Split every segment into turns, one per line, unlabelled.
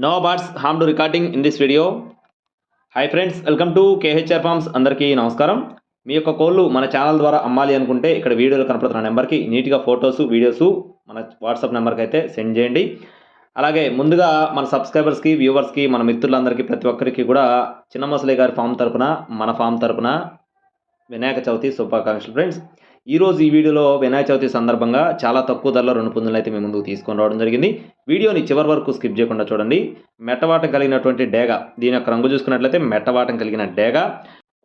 No birds harm to recording in this video hi friends welcome to KHR farms అందరికీ నమస్కారం మీ యొక్క కోళ్ళు మన ఛానల్ ద్వారా అమ్మాలి అనుకుంటే ఇక్కడ వీడియోలో కనపడుతున్న నెంబర్కి నీట్గా ఫొటోస్ వీడియోస్ మన వాట్సాప్ నెంబర్కి అయితే సెండ్ చేయండి. అలాగే ముందుగా మన సబ్స్క్రైబర్స్కి వ్యూవర్స్కి మన మిత్రులందరికీ ప్రతి ఒక్కరికి కూడా చిన్న మొసలి గారి ఫామ్ తరపున మన ఫామ్ తరపున వినాయక చవితి శుభాకాంక్షలు ఫ్రెండ్స్ ఈరోజు ఈ వీడియోలో వినాయక చవితి సందర్భంగా చాలా తక్కువ ధరలో రెండు పుంజులు అయితే మేము ముందుకు తీసుకొని రావడం జరిగింది. వీడియోని చివరి వరకు స్కిప్ చేయకుండా చూడండి. మెట్టవాటం కలిగినటువంటి డేగ దీని యొక్క రంగు చూసుకున్నట్లయితే మెట్టవాటం కలిగిన డేగ.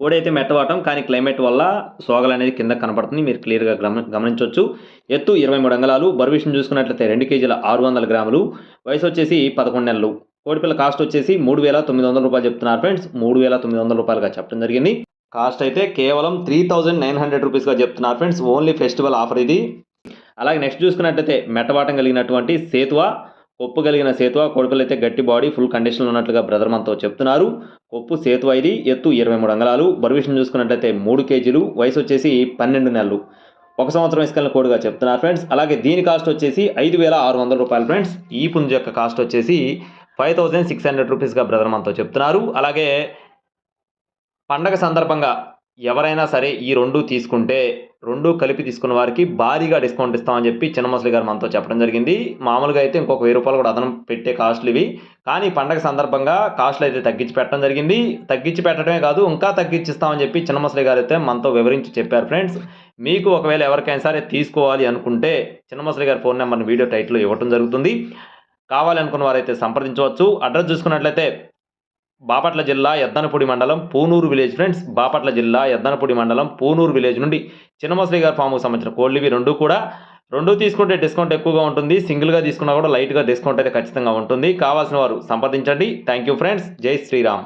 కోడైతే మెట్టవాటం కానీ క్లైమేట్ వల్ల సోగలు అనేది కింద కనపడుతుంది. మీరు క్లియర్గా గమ గమనించవచ్చు ఎత్తు ఇరవై మూడు అంగళాలు బర్విషన్ చూసుకున్నట్లయితే రెండు కేజీల ఆరు వందల గ్రాములు. వయసు వచ్చేసి పదకొండు నెలలు. కోడిపిల్ల కాస్ట్ వచ్చేసి మూడు వేల తొమ్మిది వందల రూపాయలు చెప్తున్నారు ఫ్రెండ్స్. మూడు వేల తొమ్మిది వందల రూపాయలుగా చెప్పడం జరిగింది. కాస్ట్ అయితే కేవలం త్రీ థౌజండ్ నైన్ హండ్రెడ్ రూపీస్గా చెప్తున్నారు ఫ్రెండ్స్. ఓన్లీ ఫెస్టివల్ ఆఫర్ ఇది. అలాగే నెక్స్ట్ చూసుకున్నట్టయితే మెట్టవాటం కలిగినటువంటి సేతువ కొప్పు కలిగిన సేతువ కొడుకులు అయితే గట్టి బాడీ ఫుల్ కండిషన్లో ఉన్నట్లుగా బ్రదర్ మనతో చెప్తున్నారు. కొప్పు సేతువ ఇది ఎత్తు ఇరవై మూడు అంగళాలు. బర్విషన్ చూసుకున్నట్లయితే మూడు కేజీలు. వయసు వచ్చేసి పన్నెండు నెలలు. ఒక సంవత్సరం ఇసుకల కోడిగా చెప్తున్నారు ఫ్రెండ్స్. అలాగే దీని కాస్ట్ వచ్చేసి ఐదు వేల ఆరు వందల రూపాయలు ఫ్రెండ్స్. ఈ పుంజు యొక్క కాస్ట్ వచ్చేసి ఫైవ్ థౌజండ్ సిక్స్ హండ్రెడ్ రూపీస్గా బ్రదర్ మనతో చెప్తున్నారు. అలాగే పండగ సందర్భంగా ఎవరైనా సరే ఈ రెండు తీసుకుంటే రెండు కలిపి తీసుకున్న వారికి భారీగా డిస్కౌంట్ ఇస్తామని చెప్పి చిన్నమసలి గారు మనతో చెప్పడం జరిగింది. మామూలుగా అయితే ఇంకొక వెయ్యి రూపాయలు కూడా అదనం పెట్టే కాస్ట్లు ఇవి. కానీ పండగ సందర్భంగా కాస్ట్లు అయితే తగ్గించి పెట్టడం జరిగింది. తగ్గించి పెట్టడమే కాదు ఇంకా తగ్గించిస్తామని చెప్పి చిన్నమసలి గారు అయితే మనతో వివరించి చెప్పారు ఫ్రెండ్స్. మీకు ఒకవేళ ఎవరికైనా సరే తీసుకోవాలి అనుకుంటే చిన్నమసలి గారి ఫోన్ నెంబర్ని వీడియో టైటిల్లో ఇవ్వడం జరుగుతుంది. కావాలనుకున్న వారైతే సంప్రదించవచ్చు. అడ్రస్ చూసుకున్నట్లయితే బాపట్ల జిల్లా ఎద్దనపూడి మండలం పూనూరు విలేజ్ ఫ్రెండ్స్ బాపట్ల జిల్లా ఎద్దనపూడి మండలం పూనూరు విలేజ్ నుండి చిన్నమసలి గారి ఫామ్కు సంబంధించిన కోళ్ళు ఇవి రెండు కూడా రెండు తీసుకుంటే డిస్కౌంట్ ఎక్కువగా ఉంటుంది సింగిల్గా తీసుకున్నా కూడా లైట్గా డిస్కౌంట్ అయితే ఖచ్చితంగా ఉంటుంది. కావాల్సిన వారు సంప్రదించండి. Thank you friends. Jai Shriram.